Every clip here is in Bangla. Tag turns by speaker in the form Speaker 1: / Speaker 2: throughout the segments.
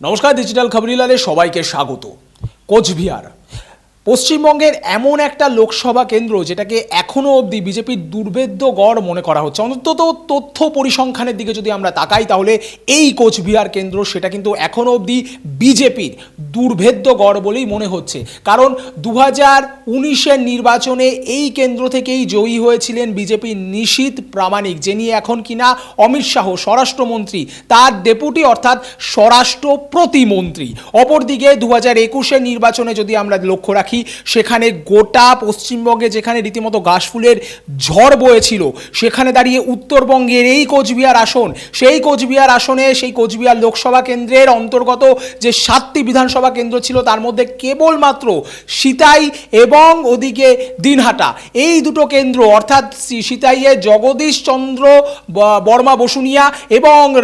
Speaker 1: নমস্কার ডিজিটাল খবরিলালে সবাইকে স্বাগত। কোচবিহার পশ্চিমবঙ্গের এমন একটা লোকসভা কেন্দ্র যেটাকে এখনও অবধি বিজেপির দুর্ভেদ্য গড় মনে করা হচ্ছে। অন্তত তথ্য পরিসংখ্যানের দিকে যদি আমরা তাকাই, তাহলে এই কোচবিহার কেন্দ্র সেটা কিন্তু এখনও অবধি বিজেপির দুর্ভেদ্য গড় বলেই মনে হচ্ছে। কারণ দু হাজার উনিশের নির্বাচনে এই কেন্দ্র থেকেই জয়ী হয়েছিলেন বিজেপির নিশীত প্রামাণিক, যে নিয়ে এখন কিনা অমিত শাহ, স্বরাষ্ট্রমন্ত্রী, তার ডেপুটি অর্থাৎ স্বরাষ্ট্র প্রতিমন্ত্রী। অপরদিকে দু হাজার একুশের নির্বাচনে যদি আমরা লক্ষ্য রাখি সেখানে গোটা পশ্চিমবঙ্গে যেখানে রীতিমতো ঘাসফুলের ঝড় বয়েছিল, সেখানে দাঁড়িয়ে উত্তরবঙ্গের এই কোচবিহার আসন, সেই কোচবিহার আসনে সেই কোচবিহার লোকসভা কেন্দ্রের অন্তর্গত যে সাতটি বিধানসভা কেন্দ্র ছিল, তার মধ্যে কেবলমাত্র সিতাই এবং ওদিকে দিনহাটা। এই দুটো কেন্দ্র, অর্থাৎ সি- সিতাইয়ে জগদীশ চন্দ্র বর্মা বসুনিয়া এবং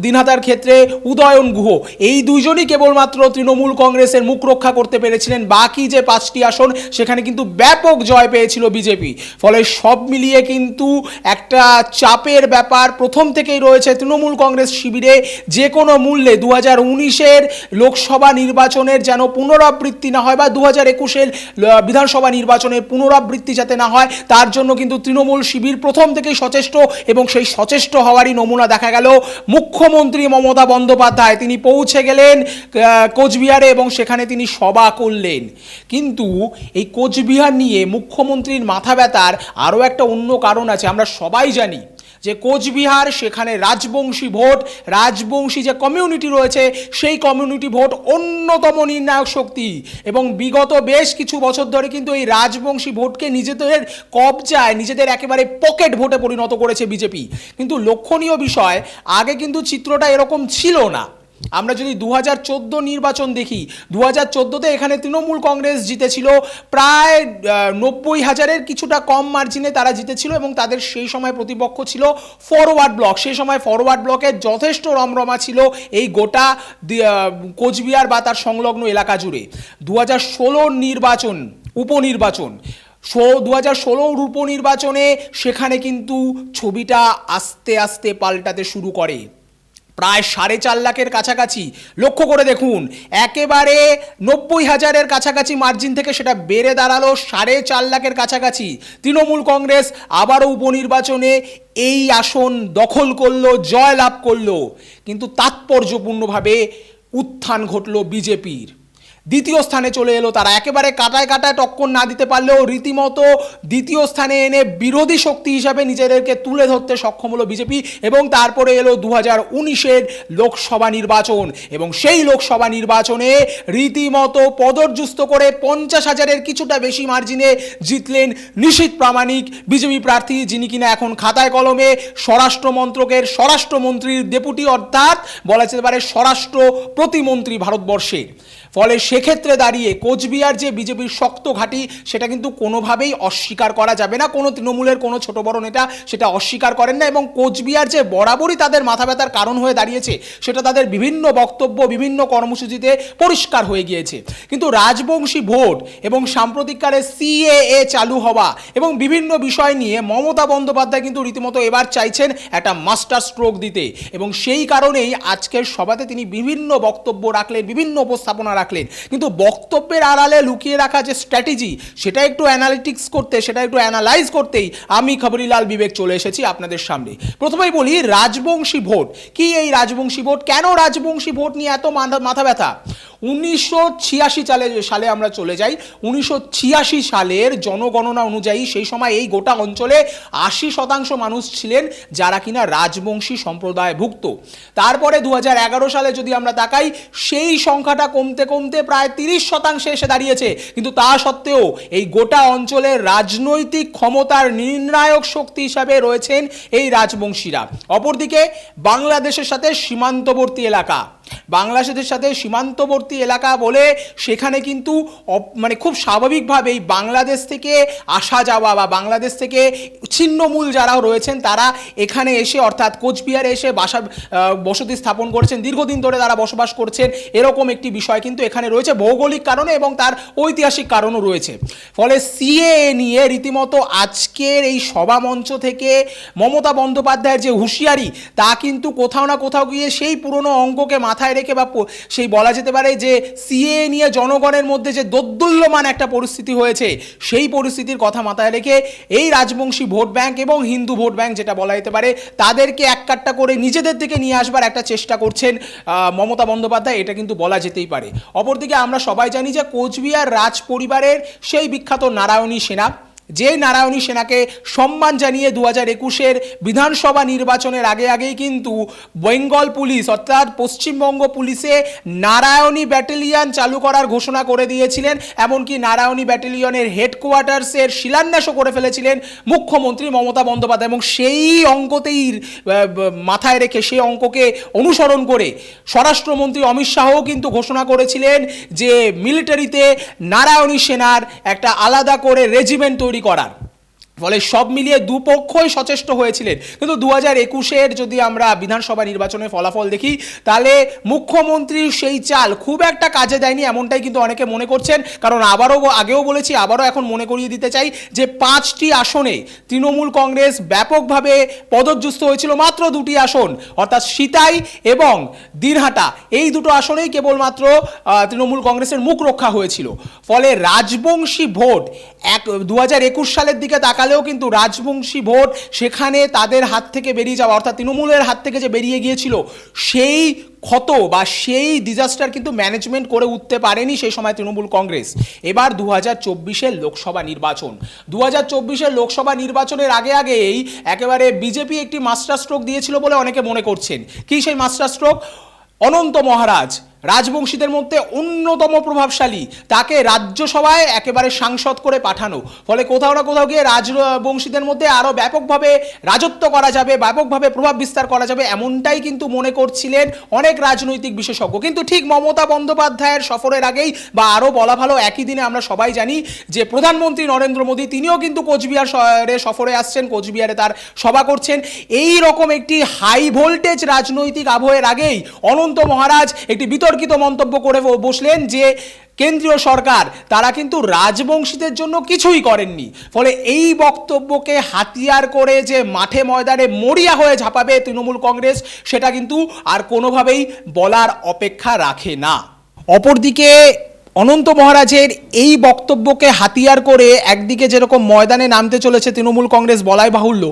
Speaker 1: দিনহাটার ক্ষেত্রে উদয়ন গুহ। এই দুইজনই কেবলমাত্র তৃণমূল কংগ্রেসের মুখ রক্ষা করতে পেরেছিলেন। বাকি যে পাঁচটি আসন, সেখানে কিন্তু ব্যাপক জয় পেয়েছিল বিজেপি। ফলে সব মিলিয়ে কিন্তু একটা চাপের ব্যাপার। প্রথম থেকেই রয়েছে তৃণমূল কংগ্রেস শিবিরে যে কোনো মূল্যে দু হাজার উনিশের লোকসভা নির্বাচনের যেন পুনরাবৃত্তি না হয় বা দু হাজার একুশের বিধানসভা নির্বাচনের পুনরাবৃত্তি যাতে না হয়, তার জন্য কিন্তু তৃণমূল শিবির প্রথম থেকেই সচেষ্ট এবং সেই সচেষ্ট হওয়ারই নমুনা দেখা গেল। মুখ্যমন্ত্রী মমতা বন্দ্যোপাধ্যায়, তিনি পৌঁছে গেলেন কোচবিহারে এবং সেখানে তিনি সভা করলেন। কিন্তু এই কোচবিহার নিয়ে মুখ্যমন্ত্রীর মাথা ব্যথার আরও একটা অন্য কারণ আছে, আমরা সবাই জানি যে কোচবিহার সেখানে রাজবংশী ভোট, রাজবংশী যে কমিউনিটি রয়েছে সেই কমিউনিটি ভোট অন্যতম নির্ণায়ক শক্তি এবং বিগত বেশ কিছু বছর ধরে কিন্তু এই রাজবংশী ভোটকে নিজেদের কবজায়, নিজেদের একেবারে পকেট ভোটে পরিণত করেছে বিজেপি। কিন্তু লক্ষণীয় বিষয়, আগে কিন্তু চিত্রটা এরকম ছিল না। আমরা যদি দু হাজার চোদ্দ নির্বাচন দেখি দু হাজার চোদ্দোতে এখানে তৃণমূল কংগ্রেস জিতেছিল। প্রায় নব্বই হাজারের কিছুটা কম মার্জিনে তারা জিতেছিল এবং তাদের সেই সময় প্রতিপক্ষ ছিল ফরওয়ার্ড ব্লক সেই সময় ফরওয়ার্ড ব্লকের যথেষ্ট রমরমা ছিল এই গোটা কোচবিহার বা তার সংলগ্ন এলাকা জুড়ে। দু হাজার নির্বাচন, উপনির্বাচন। শো দু হাজার ষোলোর উপনির্বাচনে সেখানে কিন্তু ছবিটা আস্তে আস্তে পাল্টাতে শুরু করে। প্রায় সাড়ে চার লাখের কাছাকাছি। লক্ষ্য করে দেখুন, একেবারে নব্বই হাজারের কাছাকাছি মার্জিন থেকে সেটা বেড়ে দাঁড়াল সাড়ে চার লাখের কাছাকাছি। তৃণমূল কংগ্রেস আবারও উপনির্বাচনে এই আসন দখল করল জয় লাভ করল। কিন্তু তাৎপর্যপূর্ণভাবে উত্থান ঘটল বিজেপির। দ্বিতীয় স্থানে চলে এলো তারা। একেবারে কাটায় কাটায় টক্কর না দিতে পারলেও রীতিমতো দ্বিতীয় স্থানে এনে বিরোধী শক্তি হিসাবে নিজেদেরকে তুলে ধরতে সক্ষম হলো বিজেপি এবং তারপরে এলো দু হাজার উনিশের লোকসভা নির্বাচন এবং সেই লোকসভা নির্বাচনে রীতিমতো পদর্যুস্ত করে পঞ্চাশ হাজারের কিছুটা বেশি মার্জিনে জিতলেন নিশীত প্রামাণিক, বিজেপি প্রার্থী যিনি কিনা এখন খাতায় কলমে স্বরাষ্ট্র মন্ত্রকের স্বরাষ্ট্রমন্ত্রীর ডেপুটি অর্থাৎ বলা যেতে পারে স্বরাষ্ট্র প্রতিমন্ত্রী ভারতবর্ষের। ফলে সেক্ষেত্রে দাঁড়িয়ে কোচবিহার যে বিজেপির শক্ত ঘাঁটি, সেটা কিন্তু কোনোভাবেই অস্বীকার করা যাবে না। কোনো তৃণমূলের, কোনো ছোট বড় নেতা সেটা অস্বীকার করেন না এবং কোচবিহার যে বরাবরই তাদের মাথা ব্যথার কারণ হয়ে দাঁড়িয়েছে, সেটা তাদের বিভিন্ন বক্তব্য, বিভিন্ন কর্মসূচিতে পরিষ্কার হয়ে গিয়েছে। কিন্তু রাজবংশী ভোট এবং সাম্প্রতিককালে সিএএ চালু হওয়া এবং বিভিন্ন বিষয় নিয়ে মমতা বন্দ্যোপাধ্যায় কিন্তু রীতিমতো এবার চাইছেন একটা মাস্টার স্ট্রোক দিতে এবং সেই কারণেই আজকের সভাতে তিনি বিভিন্ন বক্তব্য রাখলেন, বিভিন্ন উপস্থাপনা রাখলেন। কিন্তু বক্তব্যের আড়ালে লুকিয়ে রাখা যে স্ট্র্যাটেজি সেটা একটু অ্যানালিটিক্স করতে, সেটা একটু অ্যানালাইজ করতেই আমি খবরিলাল বিবেক চলে এসেছি আপনাদের সামনে। প্রথমেই বলি, রাজবংশী ভোট। কি এই রাজবংশী ভোট? কেন রাজবংশী ভোট নিয়ে এত মাথা ব্যথা? উনিশশো ছিয়াশি সালে সালে আমরা চলে যাই, উনিশশো ছিয়াশি সালের জনগণনা অনুযায়ী সেই সময় এই গোটা অঞ্চলে আশি শতাংশ মানুষ ছিলেন যারা কিনা রাজবংশী সম্প্রদায়ভুক্ত। তারপরে দু হাজার এগারো সালে যদি আমরা তাকাই, সেই সংখ্যাটা কমতে কমতে প্রায় তিরিশ শতাংশে এসে দাঁড়িয়েছে। কিন্তু তা সত্ত্বেও এই গোটা অঞ্চলের রাজনৈতিক ক্ষমতার নির্ণায়ক শক্তি হিসাবে রয়েছেন এই রাজবংশীরা। অপরদিকে বাংলাদেশের সাথে সীমান্তবর্তী এলাকা বাংলাদেশের সাথে সীমান্তবর্তী এলাকা বলে সেখানে কিন্তু মানে খুব স্বাভাবিকভাবেই বাংলাদেশ থেকে আসা যাওয়া বা বাংলাদেশ থেকে ছিন্নমূল যারা রয়েছেন তারা এখানে এসে অর্থাৎ কোচবিহারে এসে বাসা বসতি স্থাপন করছেন। দীর্ঘদিন ধরে তারা বসবাস করছেন। এরকম একটি বিষয় কিন্তু এখানে রয়েছে ভৌগোলিক কারণে এবং তার ঐতিহাসিক কারণও রয়েছে। ফলে সিএ নিয়ে রীতিমতো আজকের এই সভা মঞ্চ থেকে মমতা বন্দ্যোপাধ্যায়ের যে হুঁশিয়ারি, তা কিন্তু কোথাও না কোথাও গিয়ে সেই পুরনো অঙ্ককে মাথায় রেখে বা সেই বলা যেতে পারে যে সিএ নিয়ে জনগণের মধ্যে যে দোদ্দুল্যমান একটা পরিস্থিতি হয়েছে, সেই পরিস্থিতির কথা মাথায় রেখে এই রাজবংশী ভোট ব্যাংক এবং হিন্দু ভোট ব্যাংক যেটা বলা যেতে পারে, তাদেরকে এক কাট্টা করে নিজেদের দিকে নিয়ে আসবার একটা চেষ্টা করছেন মমতা বন্দ্যোপাধ্যায়। এটা কিন্তু বলা যেতেই পারে। অপরদিকে আমরা সবাই জানি যে কোচবিহার রাজ পরিবারের সেই বিখ্যাত নারায়ণী সেনা যে নারায়ণী সেনাকে সম্মান জানিয়ে দু হাজার একুশের বিধানসভা নির্বাচনের আগে আগেই কিন্তু বেঙ্গল পুলিশ, অর্থাৎ পশ্চিমবঙ্গ পুলিশে নারায়ণী ব্যাটালিয়ন চালু করার ঘোষণা করে দিয়েছিলেন, এমনকি নারায়ণী ব্যাটালিয়নের হেডকোয়ার্টার্সের শিলান্যাসও করে ফেলেছিলেন মুখ্যমন্ত্রী মমতা বন্দ্যোপাধ্যায় এবং সেই অঙ্কতেই মাথায় রেখে সেই অঙ্ককে অনুসরণ করে স্বরাষ্ট্রমন্ত্রী অমিত শাহও কিন্তু ঘোষণা করেছিলেন যে মিলিটারিতে নারায়ণী সেনার একটা আলাদা করে রেজিমেন্ট তৈরি করার। ফলে সব মিলিয়ে দুপক্ষই সচেষ্ট হয়েছিলেন। কিন্তু দু হাজার একুশের যদি আমরা বিধানসভা নির্বাচনের ফলাফল দেখি, তাহলে মুখ্যমন্ত্রীর সেই চাল খুব একটা কাজে দেয়নি, এমনটাই কিন্তু অনেকে মনে করছেন। কারণ আবারও আগেও বলেছি, আবারও এখন মনে করিয়ে দিতে চাই যে পাঁচটি আসনে তৃণমূল কংগ্রেস ব্যাপকভাবে পদযুস্ত হয়েছিল, মাত্র দুটি আসন, অর্থাৎ সিতাই এবং দিনহাটা। এই দুটো আসনেই কেবলমাত্র তৃণমূল কংগ্রেসের মুখ রক্ষা হয়েছিল। ফলে রাজবংশী ভোট এক দু সালের দিকে তাকালেও কিন্তু রাজবংশী ভোট সেখানে তাদের হাত থেকে বেরিয়ে যাওয়া, অর্থাৎ তৃণমূলের হাত থেকে যে বেরিয়ে গিয়েছিল, সেই ক্ষত বা সেই ডিজাস্টার কিন্তু ম্যানেজমেন্ট করে উঠতে পারেনি সেই সময় তৃণমূল কংগ্রেস। এবার দু হাজার চব্বিশের লোকসভা নির্বাচন। দু হাজার চব্বিশের লোকসভা নির্বাচনের আগে আগেই একেবারে বিজেপি একটি মাস্টার স্ট্রোক দিয়েছিল বলে অনেকে মনে করছেন। কি সেই মাস্টার স্ট্রোক অনন্ত মহারাজ রাজবংশীদের মধ্যে অন্যতম প্রভাবশালী। তাকে রাজ্যসভায় একেবারে সাংসদ করে পাঠানো। ফলে কোথাও না কোথাও গিয়ে রাজবংশীদের মধ্যে আরও ব্যাপকভাবে রাজত্ব করা যাবে, ব্যাপকভাবে প্রভাব বিস্তার করা যাবে এমনটাই কিন্তু মনে করছিলেন অনেক রাজনৈতিক বিশেষজ্ঞ। কিন্তু ঠিক মমতা বন্দ্যোপাধ্যায়ের সফরের আগেই বা আরও বলা ভালো একই দিনে আমরা সবাই জানি যে প্রধানমন্ত্রী নরেন্দ্র মোদী, তিনিও কিন্তু কোচবিহার শহরে সফরে আসছেন, কোচবিহারে তার সভা করছেন। এই রকম একটি হাই ভোল্টেজ রাজনৈতিক আবহের আগেই অনন্ত মহারাজ একটি বিতর্কিত মন্তব্য করে বসলেন যে কেন্দ্রীয় সরকার, তারা কিন্তু রাজবংশীদের জন্য কিছুই করেননি। ফলে এই বক্তব্যকে হাতিয়ার করে যে মাঠে ময়দানে মরিয়া হয়ে ঝাঁপাবে তৃণমূল কংগ্রেস, সেটা কিন্তু আর কোনোভাবেই বলার অপেক্ষা রাখে না। অপরদিকে অনন্ত মহারাজের এই বক্তব্যকে হাতিয়ার করে একদিকে যেরকম ময়দানে নামতে চলেছে তৃণমূল কংগ্রেস বলাই বাহুল্য,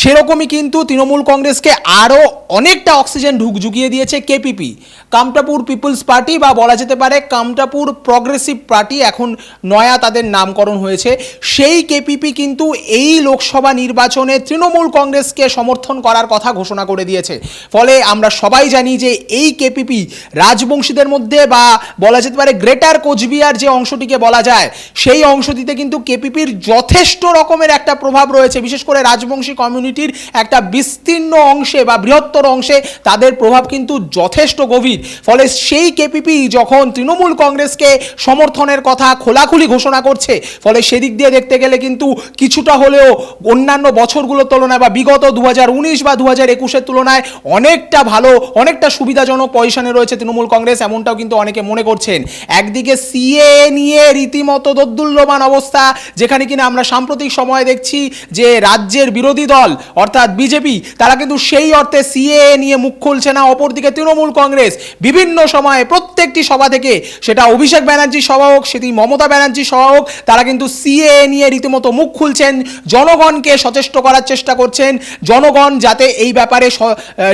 Speaker 1: সেরকমই কিন্তু তৃণমূল কংগ্রেসকে আরও অনেকটা অক্সিজেন ঢুক ঢুকিয়ে দিয়েছে কেপিপি। কামটাপুর পিপলস পার্টি বা বলা যেতে পারে কামটাপুর প্রগ্রেসিভ পার্টি এখন নয়া তাদের নামকরণ হয়েছে। সেই কেপিপি কিন্তু এই লোকসভা নির্বাচনে তৃণমূল কংগ্রেসকে সমর্থন করার কথা ঘোষণা করে দিয়েছে। ফলে আমরা সবাই জানি যে এই কেপিপি রাজবংশীদের মধ্যে বা বলা যেতে পারে গ্রেটার কোচবিহার যে অংশটিকে বলা যায়, সেই অংশটিতে কিন্তু কেপিপির যথেষ্ট রকমের একটা প্রভাব রয়েছে। বিশেষ করে রাজবংশী কমিউনিটির একটা বিস্তীর্ণ অংশে বা বৃহত্তর অংশে তাদের প্রভাব কিন্তু যথেষ্ট গভীর। ফলে সেই কেপিপি যখন তৃণমূল কংগ্রেসকে সমর্থনের কথা খোলাখুলি ঘোষণা করছে, ফলে সেদিক দিয়ে দেখতে গেলে কিন্তু কিছুটা হলেও অন্যান্য বছরগুলোর তুলনায় বা বিগত দু হাজার উনিশ বা দু হাজার একুশের তুলনায় অনেকটা ভালো, অনেকটা সুবিধাজনক পজিশনে রয়েছে তৃণমূল কংগ্রেস, এমনটাও কিন্তু অনেকে মনে করছেন। একদিকে সিএ নিয়ে রীতিমতো দোদ্দুল্যমান অবস্থা, যেখানে কিনা আমরা সাম্প্রতিক সময়ে দেখছি যে রাজ্যের বিরোধী দল, অর্থাৎ বিজেপি তারা কিন্তু সেই অর্থে সিএ নিয়ে মুখ খুলছে না। অপরদিকে তৃণমূল কংগ্রেস বিভিন্ন সময়ে প্রত্যেকটি সভা থেকে সেটা অভিষেক ব্যানার্জি সভা হোক, সেটি মমতা ব্যানার্জি সভা হোক, তারা কিন্তু সিএ নিয়ে রীতিমতো মুখ খুলছেন। জনগণকে সচেষ্ট করার চেষ্টা করছেন। জনগণ যাতে এই ব্যাপারে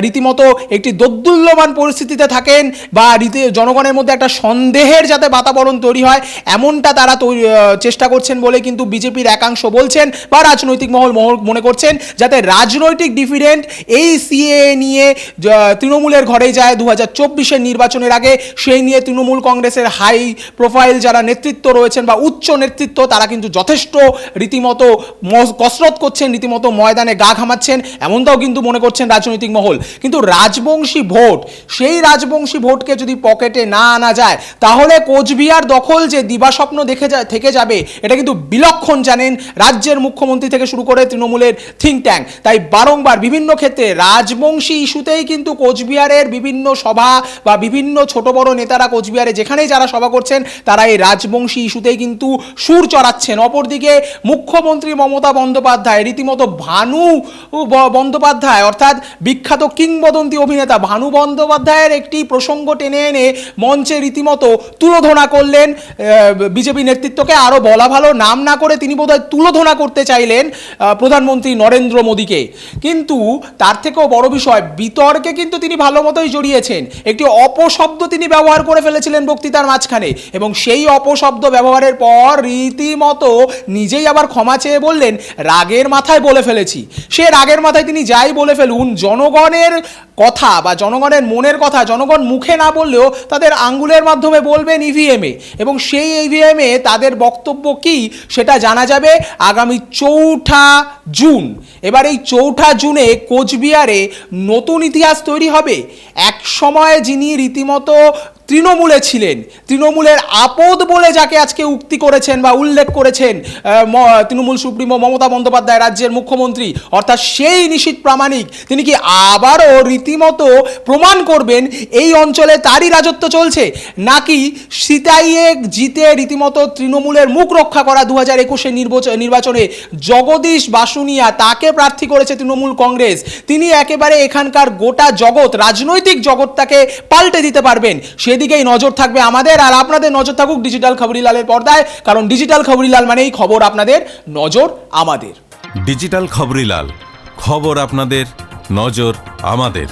Speaker 1: রীতিমতো একটি দোদ্দুল্যমান পরিস্থিতিতে থাকেন বা রীতি, জনগণের মধ্যে একটা সন্দেহের যাতে বাতাবরণ তৈরি হয়। এমনটা তারা তৈরি চেষ্টা করছেন বলে কিন্তু বিজেপির একাংশ বলছেন বা রাজনৈতিক মহল মনে করছেন যাতে রাজনৈতিক ডিফিডেন্ট এই সিএ নিয়ে তৃণমূলের ঘরে যায় দু হাজার নির্বাচনের আগে। সেই নিয়ে তৃণমূল কংগ্রেসের হাই প্রোফাইল যারা নেতৃত্ব রয়েছেন বা উচ্চ নেতৃত্ব, তারা কিন্তু যথেষ্ট রীতিমতো কসরত করছেন, রীতিমতো ময়দানে গা ঘামাচ্ছেন। এমনটাও কিন্তু মনে করছেন রাজনৈতিক মহল। কিন্তু রাজবংশী ভোট, সেই রাজবংশী ভোটকে যদি পকেটে না আনা যায়, তাহলে কোচবিহার দখল যে দিবাস্বপ্ন দেখে যা থেকে যাবে, এটা কিন্তু বিলক্ষণ জানেন রাজ্যের মুখ্যমন্ত্রী থেকে শুরু করে তৃণমূলের থিঙ্ক ট্যাঙ্ক তাই বারংবার বিভিন্ন ক্ষেত্রে রাজবংশী ইস্যুতেই কিন্তু কোচবিহারের বিভিন্ন সভা বা বিভিন্ন ছোট বড় নেতারা কোচবিহারে যেখানেই যারা সভা করছেন, তারা এই রাজবংশী ইস্যুতেই কিন্তু সুর চড়াচ্ছেন। অপরদিকে মুখ্যমন্ত্রী মমতা বন্দ্যোপাধ্যায়, রীতিমতো ভানু বন্দ্যোপাধ্যায়, অর্থাৎ বিখ্যাত কিংবদন্তি অভিনেতা ভানু বন্দ্যোপাধ্যায়ের একটি প্রসঙ্গ টেনে এনে মঞ্চে রীতিমতো তুলোধনা করলেন বিজেপি নেতৃত্বকে আরও বলা ভালো, নাম না করে তিনি বোধহয় তুলোধনা করতে চাইলেন প্রধানমন্ত্রী নরেন্দ্র মোদীকে। কিন্তু তার থেকেও বড় বিষয়, বিতর্কে কিন্তু তিনি ভালো মতোই জড়িয়েছেন। একটি অপশব্দ তিনি ব্যবহার করে ফেলেছিলেন বক্তৃতার মাঝখানে এবং সেই অপশব্দ ব্যবহারের পর রীতিমতো নিজেই আবার ক্ষমা চেয়ে বললেন, রাগের মাথায় বলে ফেলেছি। সে রাগের মাথায় তিনি যাই বলে ফেলুন, জনগণের কথা বা জনগণের মনের কথা, জনগণ মুখে না বললেও তাদের আঙ্গুলের মাধ্যমে বলবেন ইভিএমে এবং সেই ইভিএমে তাদের বক্তব্য কি সেটা জানা যাবে আগামী চৌঠা জুন। এবার এই চৌঠা জুনে কোচবিহারে নতুন ইতিহাস তৈরি হবে। এক সময় যিনি রীতিমতো তৃণমূলে ছিলেন। তৃণমূলের আপদ বলে যাকে আজকে উক্তি করেছেন বা উল্লেখ করেছেন তৃণমূল সুপ্রিমো মমতা বন্দ্যোপাধ্যায়, রাজ্যের মুখ্যমন্ত্রী, অর্থাৎ সেই নিশীত প্রামাণিক, তিনি কি আবারও রীতিমতো প্রমাণ করবেন এই অঞ্চলে তারই রাজত্ব চলছে? নাকি সিতাইয়ে জিতে রীতিমতো তৃণমূলের মুখ রক্ষা করা দু হাজার একুশে নির্বাচনে জগদীশ বাসুনিয়া তাকে প্রার্থী করেছে তৃণমূল কংগ্রেস? তিনি একেবারে এখানকার গোটা জগৎ, রাজনৈতিক জগৎটাকে পাল্টে দিতে পারবেন। সেদিকেই নজর থাকবে আমাদের, আর আপনাদের নজর থাকুক ডিজিটাল খবরিলালের পর্দায়, কারণ ডিজিটাল খবরিলাল মানেই খবর আপনাদের নজর আমাদের।
Speaker 2: ডিজিটাল খবরিলাল, খবর আপনাদের, নজর আমাদের।